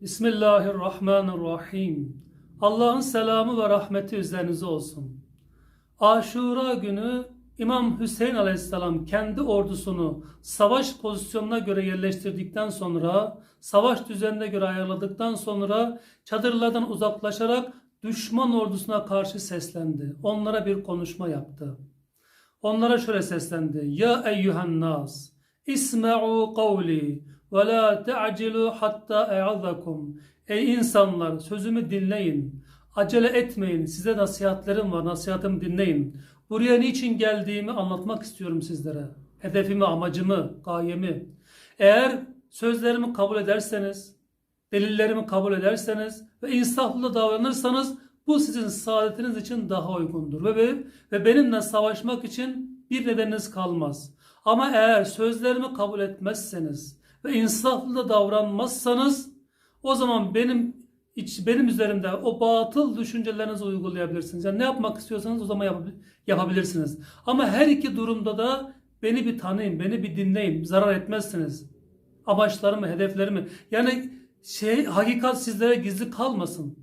Bismillahirrahmanirrahim. Allah'ın selamı ve rahmeti üzerinize olsun. Aşura günü İmam Hüseyin Aleyhisselam kendi ordusunu savaş pozisyonuna göre yerleştirdikten sonra, savaş düzenine göre ayarladıktan sonra çadırlardan uzaklaşarak düşman ordusuna karşı seslendi. Onlara bir konuşma yaptı. Onlara şöyle seslendi. Ya eyyühen nas, isma'u kavli ve la te'acilu hatta e'azakum. Ey insanlar sözümü dinleyin. Acele etmeyin. Size nasihatlerim var. Nasihatımı dinleyin. Buraya niçin geldiğimi anlatmak istiyorum sizlere. Hedefimi, amacımı, gayemi. Eğer sözlerimi kabul ederseniz, delillerimi kabul ederseniz ve insaflı davranırsanız bu sizin saadetiniz için daha uygundur. Ve, ve, ve benimle savaşmak için bir nedeniniz kalmaz. Ama eğer sözlerimi kabul etmezseniz ve insaflı davranmazsanız o zaman benim iç, benim üzerimde o batıl düşüncelerinizi uygulayabilirsiniz. Yani ne yapmak istiyorsanız o zaman yapabil- yapabilirsiniz. Ama her iki durumda da beni bir tanıyın, beni bir dinleyin. Zarar etmezsiniz. Amaçlarımı, hedeflerimi. Yani şey hakikat sizlere gizli kalmasın.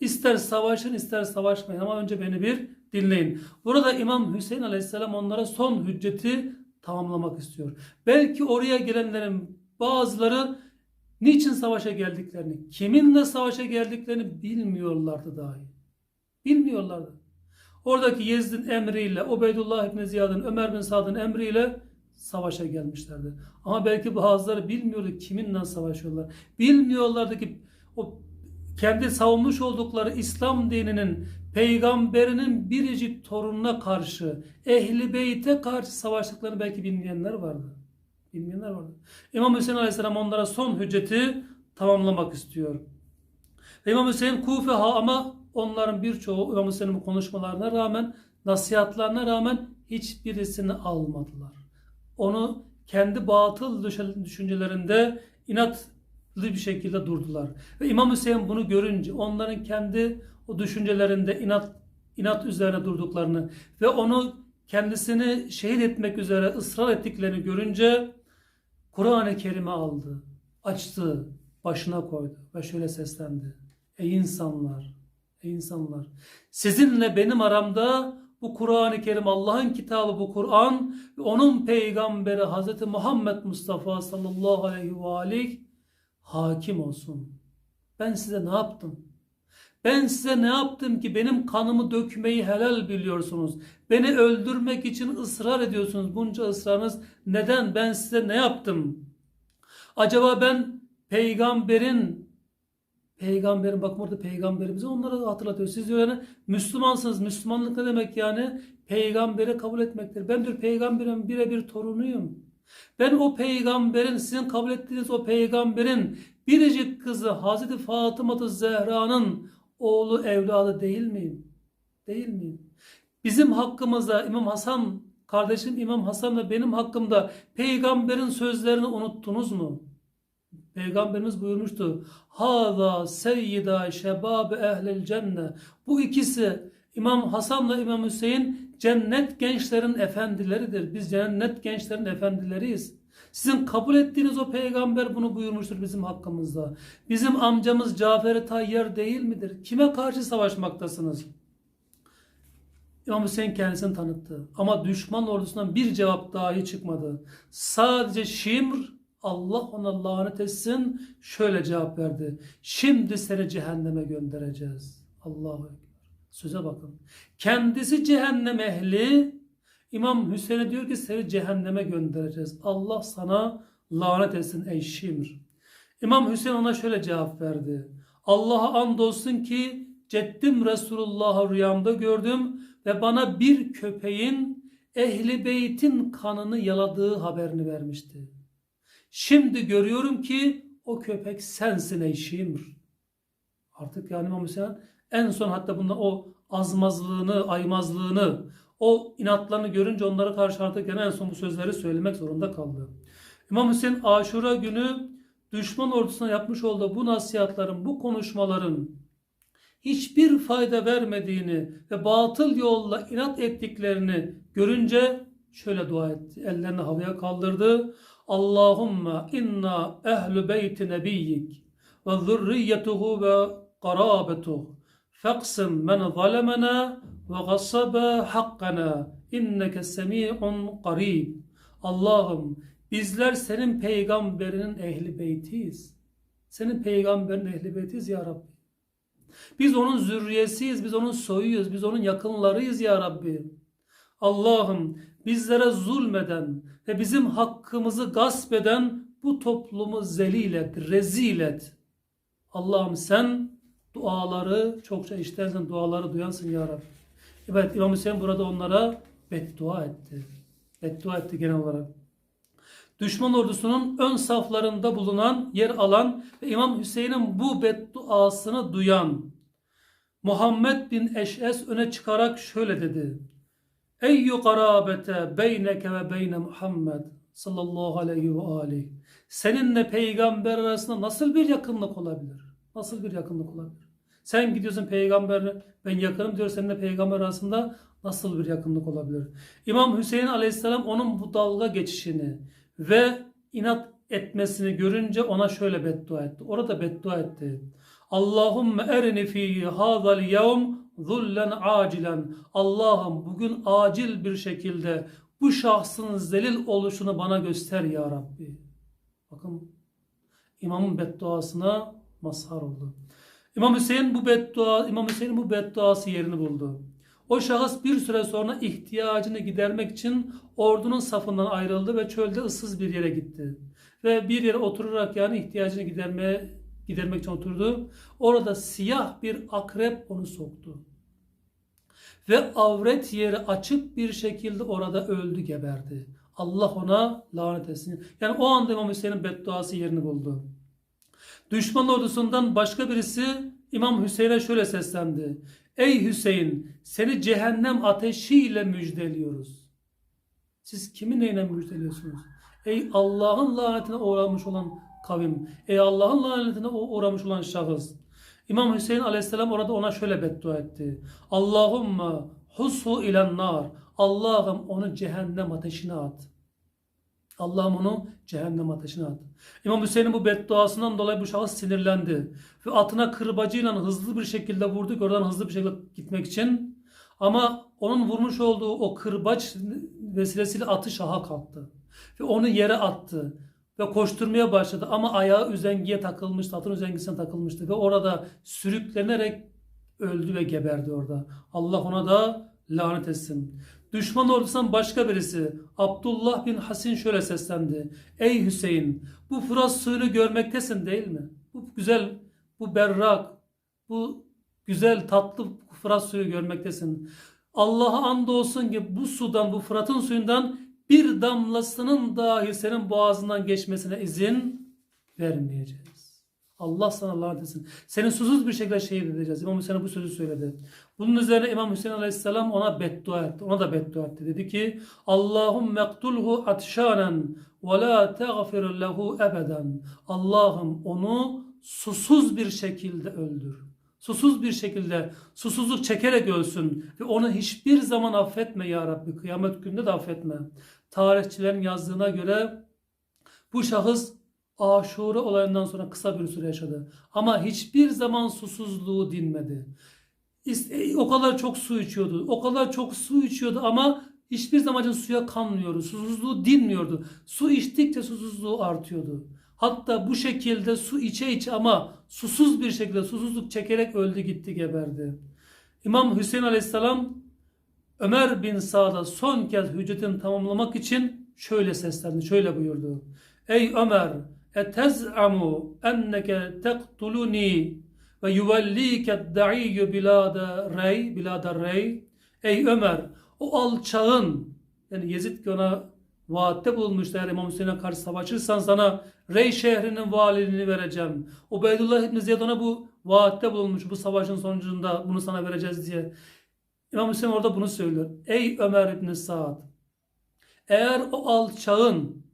İster savaşın ister savaşmayın ama önce beni bir dinleyin. Burada İmam Hüseyin Aleyhisselam onlara son hücceti tamamlamak istiyor. Belki oraya gelenlerin bazıları niçin savaşa geldiklerini, kiminle savaşa geldiklerini bilmiyorlardı dahi. Bilmiyorlardı. Oradaki Yezid'in emriyle, Ubeydullah İbni Ziyad'ın, Ömer bin Sad'ın emriyle savaşa gelmişlerdi. Ama belki bazıları bilmiyordu kiminle savaşıyorlar. Bilmiyorlardı ki o kendi savunmuş oldukları İslam dininin peygamberinin biricik torununa karşı, ehli beyte karşı savaştıklarını belki bilmeyenler vardı. Bilmeyenler vardı. İmam Hüseyin Aleyhisselam onlara son hücceti tamamlamak istiyor. Ve İmam Hüseyin Kufe ama onların birçoğu İmam Hüseyin'in konuşmalarına rağmen, nasihatlarına rağmen hiçbirisini almadılar. Onu kendi batıl düşüncelerinde inatlı bir şekilde durdular. Ve İmam Hüseyin bunu görünce onların kendi o düşüncelerinde inat inat üzerine durduklarını ve onu kendisini şehit etmek üzere ısrar ettiklerini görünce Kur'an-ı Kerim'i aldı, açtı, başına koydu ve şöyle seslendi. Ey insanlar, ey insanlar, sizinle benim aramda bu Kur'an-ı Kerim, Allah'ın kitabı bu Kur'an ve onun peygamberi Hz. Muhammed Mustafa sallallahu aleyhi ve aleyh hakim olsun. Ben size ne yaptım? Ben size ne yaptım ki benim kanımı dökmeyi helal biliyorsunuz? Beni öldürmek için ısrar ediyorsunuz. Bunca ısrarınız neden? Ben size ne yaptım? Acaba ben peygamberin peygamberin bakın orada peygamberimizi onlara hatırlatıyor. Siz diyor yani Müslümansınız. Müslümanlık ne demek yani? Peygamberi kabul etmektir. Ben diyor peygamberin birebir torunuyum. Ben o peygamberin sizin kabul ettiğiniz o peygamberin biricik kızı Hazreti Fatıma Zehra'nın oğlu evladı değil miyim? Değil miyim? Bizim hakkımızda İmam Hasan kardeşim İmam Hasan ve benim hakkımda peygamberin sözlerini unuttunuz mu? Peygamberimiz buyurmuştu. Hâzâ seyyidâ şebâbe ehlil cenne. Bu ikisi İmam Hasan'la İmam Hüseyin cennet gençlerin efendileridir. Biz cennet gençlerin efendileriyiz. Sizin kabul ettiğiniz o peygamber bunu buyurmuştur bizim hakkımızda. Bizim amcamız Cafer-i Tayyar değil midir? Kime karşı savaşmaktasınız? İmam Hüseyin kendisini tanıttı. Ama düşman ordusundan bir cevap dahi çıkmadı. Sadece Şimr Allah ona lanet etsin şöyle cevap verdi. Şimdi seni cehenneme göndereceğiz. Allahu Ekber. Söze bakın. Kendisi cehennem ehli. İmam Hüseyin'e diyor ki seni cehenneme göndereceğiz. Allah sana lanet etsin ey Şimr. İmam Hüseyin ona şöyle cevap verdi. Allah'a andolsun ki ceddim Resulullah'ı rüyamda gördüm ve bana bir köpeğin ehli beytin kanını yaladığı haberini vermişti. Şimdi görüyorum ki o köpek sensin ey Şimr. Artık yani İmam Hüseyin en son hatta bunda o azmazlığını, aymazlığını, o inatlarını görünce onlara karşı artık en son bu sözleri söylemek zorunda kaldı. İmam Hüseyin Aşura günü düşman ordusuna yapmış olduğu bu nasihatların, bu konuşmaların hiçbir fayda vermediğini ve batıl yolla inat ettiklerini görünce şöyle dua etti. Ellerini havaya kaldırdı. Allahümme inna ehlu beyti nebiyyik ve zurriyetuhu ve qarabetuhu. Faqsim men zalemena ve gassaba hakkana. İnneke semi'un qarib. Allah'ım bizler senin peygamberinin ehli beytiyiz. Senin peygamberin ehli beytiyiz ya Rabbi. Biz onun zürriyesiyiz, biz onun soyuyuz, biz onun yakınlarıyız ya Rabbi. Allah'ım bizlere zulmeden ve bizim hakkımızı gasp eden bu toplumu zelil et, rezil et. Allah'ım sen duaları çokça işlersen duaları duyansın ya Rabbi. Evet İmam Hüseyin burada onlara beddua etti. Beddua etti genel olarak. Düşman ordusunun ön saflarında bulunan, yer alan ve İmam Hüseyin'in bu bedduasını duyan Muhammed bin Eş'es öne çıkarak şöyle dedi. Eyyü karabete beyneke ve beyne Muhammed sallallahu aleyhi ve aleyhi. Seninle peygamber arasında nasıl bir yakınlık olabilir? Nasıl bir yakınlık olabilir? Sen gidiyorsun peygamberle ben yakınım diyor seninle peygamber arasında nasıl bir yakınlık olabilir? İmam Hüseyin aleyhisselam onun bu dalga geçişini ve inat etmesini görünce ona şöyle beddua etti. Orada beddua etti. Allahümme erini fi hadal yevm zullen acilen. Allah'ım bugün acil bir şekilde bu şahsın zelil oluşunu bana göster ya Rabbi. Bakın imamın bedduasına mazhar oldu. İmam Hüseyin bu beddua, İmam Hüseyin'in bu bedduası yerini buldu. O şahıs bir süre sonra ihtiyacını gidermek için ordunun safından ayrıldı ve çölde ıssız bir yere gitti. Ve bir yere oturarak yani ihtiyacını gidermeye gidermek için oturdu. Orada siyah bir akrep onu soktu. Ve avret yeri açık bir şekilde orada öldü geberdi. Allah ona lanet etsin. Yani o anda İmam Hüseyin'in bedduası yerini buldu. Düşman ordusundan başka birisi İmam Hüseyin'e şöyle seslendi. Ey Hüseyin seni cehennem ateşiyle müjdeliyoruz. Siz kimi neyle müjdeliyorsunuz? Ey Allah'ın lanetine uğramış olan kavim. Ey Allah'ın lanetine uğramış olan şahıs. İmam Hüseyin aleyhisselam orada ona şöyle beddua etti. Allahümme hushu ilen nar. Allah'ım onu cehennem ateşine at. Allah'ım onu cehennem ateşine at. İmam Hüseyin'in bu bedduasından dolayı bu şahıs sinirlendi. Ve atına kırbacıyla hızlı bir şekilde vurdu oradan hızlı bir şekilde gitmek için. Ama onun vurmuş olduğu o kırbaç vesilesiyle atı şaha kalktı. Ve onu yere attı. Ve koşturmaya başladı ama ayağı üzengiye takılmıştı, atın üzengisine takılmıştı. Ve orada sürüklenerek öldü ve geberdi orada. Allah ona da lanet etsin. Düşman ordusundan başka birisi Abdullah bin Hasin şöyle seslendi. Ey Hüseyin bu Fırat suyunu görmektesin değil mi? Bu güzel, bu berrak, bu güzel tatlı Fırat suyu görmektesin. Allah'a andolsun ki bu sudan, bu Fırat'ın suyundan bir damlasının dahi senin boğazından geçmesine izin vermeyeceğiz. Allah sana lanet etsin. Seni susuz bir şekilde şehit edeceğiz. İmam Hüseyin bu sözü söyledi. Bunun üzerine İmam Hüseyin Aleyhisselam ona beddua etti. Ona da beddua etti. Dedi ki Allahum mektulhu atşanen ve la teğfir lehu ebeden. Allah'ım onu susuz bir şekilde öldür. Susuz bir şekilde susuzluk çekerek ölsün ve onu hiçbir zaman affetme ya Rabbi. Kıyamet gününde de affetme. Tarihçilerin yazdığına göre bu şahıs Aşure olayından sonra kısa bir süre yaşadı. Ama hiçbir zaman susuzluğu dinmedi. İs- O kadar çok su içiyordu. O kadar çok su içiyordu ama hiçbir zaman suya kanmıyordu. Susuzluğu dinmiyordu. Su içtikçe susuzluğu artıyordu. Hatta bu şekilde su içe içe ama susuz bir şekilde susuzluk çekerek öldü gitti geberdi. İmam Hüseyin Aleyhisselam Ömer bin Sa'da son kez hüccetini tamamlamak için şöyle seslendi, şöyle buyurdu. Ey Ömer, etez'amu enneke tektuluni ve yuvellike da'iyyü bilada rey, bilada rey. Ey Ömer, o alçağın, yani Yezid ki ona vaatte bulunmuştu eğer İmam Hüseyin'e karşı savaşırsan sana Rey şehrinin valiliğini vereceğim. Ubeydullah İbni Ziyad ona bu vaatte bulunmuş bu savaşın sonucunda bunu sana vereceğiz diye. İmam Hüseyin orada bunu söylüyor. Ey Ömer İbni Sa'd eğer o alçağın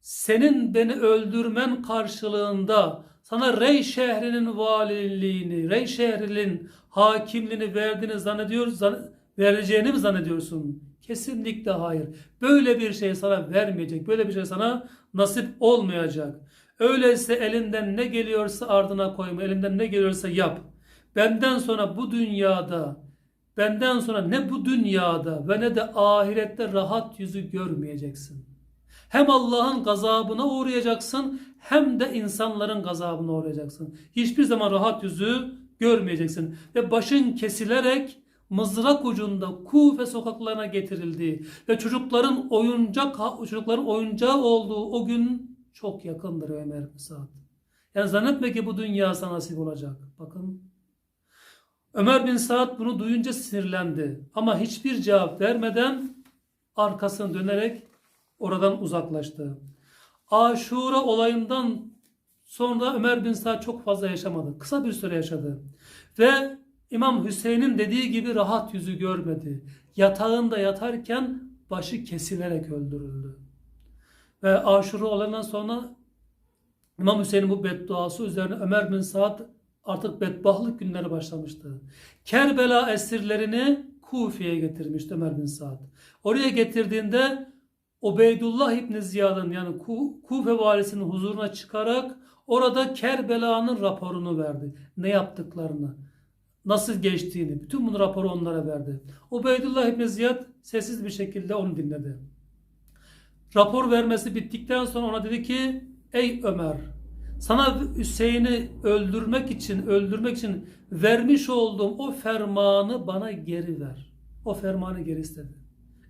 senin beni öldürmen karşılığında sana Rey şehrinin valiliğini, Rey şehrinin hakimliğini verdiğini zannediyor, zan- vereceğini mi zannediyorsun? Kesinlikle hayır. Böyle bir şey sana vermeyecek. Böyle bir şey sana nasip olmayacak. Öyleyse elinden ne geliyorsa ardına koyma, elinden ne geliyorsa yap. Benden sonra bu dünyada, benden sonra ne bu dünyada ve ne de ahirette rahat yüzü görmeyeceksin. Hem Allah'ın gazabına uğrayacaksın hem de insanların gazabına uğrayacaksın. Hiçbir zaman rahat yüzü görmeyeceksin. Ve başın kesilerek mızrak ucunda Kufe sokaklarına getirildiği ve çocukların oyuncak çocukların oyuncağı olduğu o gün çok yakındır Ömer Saad. Yani zannetme ki bu dünya sana nasip olacak. Bakın. Ömer bin Saad bunu duyunca sinirlendi. Ama hiçbir cevap vermeden arkasını dönerek oradan uzaklaştı. Aşura olayından sonra Ömer bin Saad çok fazla yaşamadı. Kısa bir süre yaşadı. Ve İmam Hüseyin'in dediği gibi rahat yüzü görmedi. Yatağında yatarken başı kesilerek öldürüldü. Ve Aşura olayından sonra İmam Hüseyin'in bu bedduası üzerine Ömer bin Saad artık bedbahtlık günleri başlamıştı. Kerbela esirlerini Kufi'ye getirmişti Ömer bin Saad. Oraya getirdiğinde Ubeydullah İbni Ziyad'ın yani Kufe valisinin huzuruna çıkarak orada Kerbela'nın raporunu verdi. Ne yaptıklarını, nasıl geçtiğini, bütün bu raporu onlara verdi. Ubeydullah İbni Ziyad sessiz bir şekilde onu dinledi. Rapor vermesi bittikten sonra ona dedi ki Ey Ömer sana Hüseyin'i öldürmek için öldürmek için vermiş olduğum o fermanı bana geri ver. O fermanı geri istedi.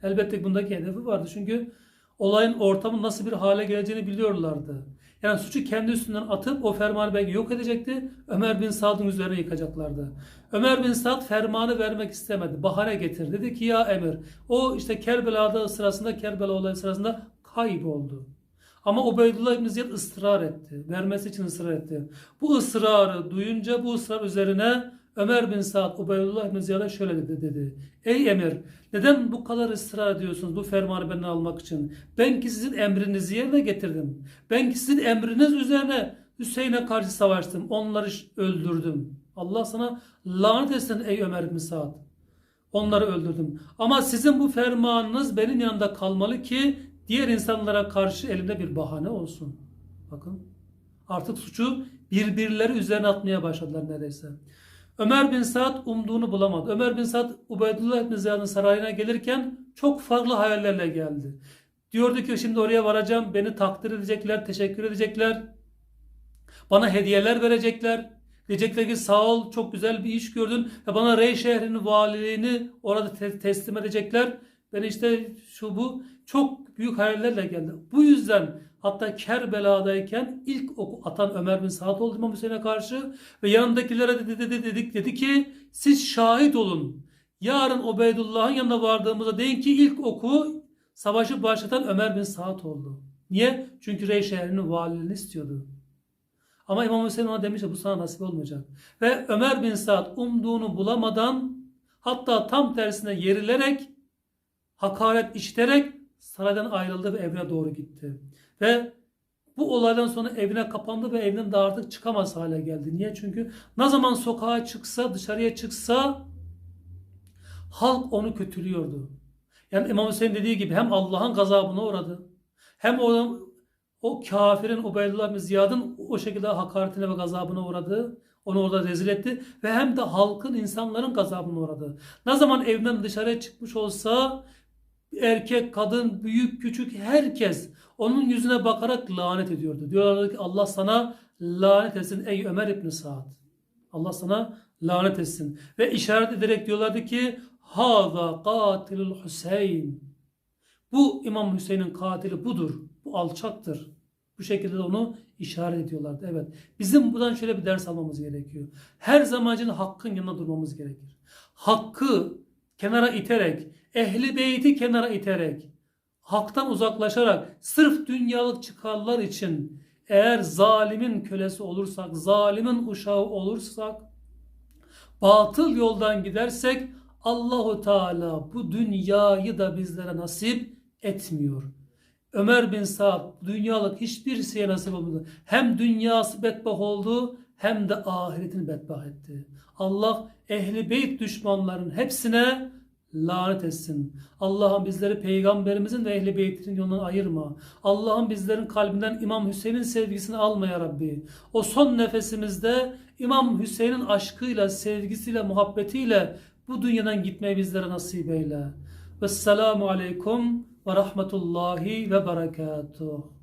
Elbette bundaki hedefi vardı. Çünkü olayın ortamı nasıl bir hale geleceğini biliyorlardı. Yani suçu kendi üstünden atıp o fermanı belki yok edecekti. Ömer bin Sad'ın üzerine yıkacaklardı. Ömer bin Sad fermanı vermek istemedi. Bahane getir. Dedi ki ya emir o işte Kerbela'da sırasında Kerbela olayı sırasında kayboldu. Ama Ubeydullah İbni Ziyad ısrar etti. Vermesi için ısrar etti. Bu ısrarı duyunca bu ısrar üzerine Ömer bin Saad Ubeydullah İbni Ziyad'a şöyle dedi, dedi. Ey emir neden bu kadar ısrar ediyorsunuz bu fermanı benden almak için? Ben ki sizin emrinizi yerine getirdim. Ben ki sizin emriniz üzerine Hüseyin'e karşı savaştım. Onları öldürdüm. Allah sana lanet etsin ey Ömer bin Saad. Onları öldürdüm. Ama sizin bu fermanınız benim yanında kalmalı ki diğer insanlara karşı elimde bir bahane olsun. Bakın artık suçu birbirleri üzerine atmaya başladılar neredeyse. Ömer bin Saad umduğunu bulamadı. Ömer bin Saad Ubeydullah bin Ziyad'ın sarayına gelirken çok farklı hayallerle geldi. Diyordu ki şimdi oraya varacağım, beni takdir edecekler, teşekkür edecekler. Bana hediyeler verecekler. Diyecekler ki sağ ol çok güzel bir iş gördün ve bana Rey şehrinin valiliğini orada te- teslim edecekler. Ben işte şu bu çok büyük hayallerle geldi. Bu yüzden hatta Kerbela'dayken ilk oku atan Ömer bin Saad oldu İmam Hüseyin'e karşı ve yanındakilere dedi, dedi, dedik, dedi ki siz şahit olun. Yarın Ubeydullah'ın yanına vardığımızda deyin ki ilk oku savaşı başlatan Ömer bin Saad oldu. Niye? Çünkü Rey şehrinin valiliğini istiyordu. Ama İmam Hüseyin ona demiş ki bu sana nasip olmayacak. Ve Ömer bin Saad umduğunu bulamadan hatta tam tersine yerilerek hakaret işiterek saraydan ayrıldı ve evine doğru gitti. Ve bu olaydan sonra evine kapandı ve evinden de artık çıkamaz hale geldi. Niye? Çünkü ne zaman sokağa çıksa, dışarıya çıksa halk onu kötülüyordu. Yani İmam Hüseyin dediği gibi hem Allah'ın gazabına uğradı. Hem o, o kafirin Ubeydullah bin Ziyad'ın o şekilde hakaretine ve gazabına uğradı. Onu orada rezil etti. Ve hem de halkın, insanların gazabına uğradı. Ne zaman evden dışarıya çıkmış olsa erkek, kadın, büyük, küçük herkes onun yüzüne bakarak lanet ediyordu. Diyorlardı ki Allah sana lanet etsin ey Ömer İbni Saad. Allah sana lanet etsin. Ve işaret ederek diyorlardı ki Hâzâ katilul Hüseyin. Bu İmam Hüseyin'in katili budur. Bu alçaktır. Bu şekilde de onu işaret ediyorlardı. Evet. Bizim buradan şöyle bir ders almamız gerekiyor. Her zaman için hakkın yanına durmamız gerekir. Hakkı kenara iterek, ehli beyti kenara iterek, haktan uzaklaşarak, sırf dünyalık çıkarlar için eğer zalimin kölesi olursak, zalimin uşağı olursak, batıl yoldan gidersek Allahu Teala bu dünyayı da bizlere nasip etmiyor. Ömer bin Saad dünyalık hiçbir şeye nasip olmadı. Hem dünyası bedbah oldu hem de ahiretini bedbah etti. Allah ehli beyt düşmanların hepsine lanet etsin. Allah'ım bizleri peygamberimizin ve ehli beytinin yolundan ayırma. Allah'ım bizlerin kalbinden İmam Hüseyin'in sevgisini alma ya Rabbi. O son nefesimizde İmam Hüseyin'in aşkıyla, sevgisiyle, muhabbetiyle bu dünyadan gitmeyi bizlere nasip eyle. Vesselamu aleyküm ve rahmetullahi ve berekatuhu.